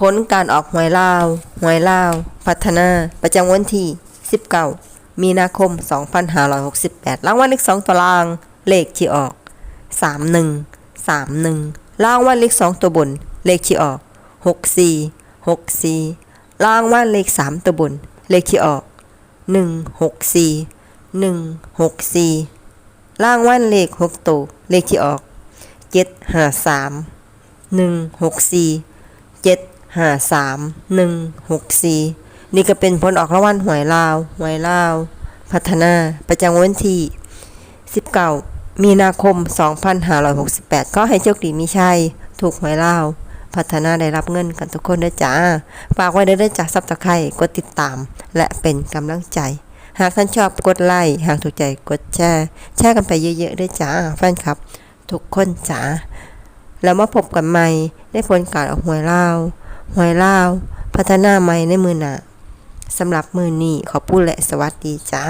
ผลการออกหวยลาวหวยลาว พัฒนา ประจำวันที่ 19 มีนาคม 2568 รางวัลเลข2ตัวล่าง เลขที่ออก 31 31 รางวัลเลข2ตัวบน เลขที่ออก 64 64 รางวัลเลข 3 ตัวบน เลขที่ออก 164 164 รางวัลเลข 6 ตัว เลขที่ออก 753 164เจ็ด ห้าสามหนึ่งหกสี่นี่ก็เป็นผลออกรางวัลหวยลาวหวยลาว พัฒนาประจำวันที่สิบเก้ามีนาคมสองพันห้าร้อยหกสิบแปดก็ให้โชคดีมีชัย ถูกหวยลาวพัฒนาได้รับเงินกันทุกคนด้วยจ้า ฝากไว้ด้อเด้อจากซับตะไคร่กดติดตาม และเป็นกำลังใจ หากท่านชอบกดไลค์ หากถูกใจกดแชร์ แชร์กันไปเยอะๆด้วยจ้า แฟนคลับ ทุกคนจ้า แล้วมาพบกันใหม่ในผลการออกหวยลาว หอยลาว พัฒนาใหม่ในมือหนาสำหรับมือนี้ขอพูดและสวัสดีจ้า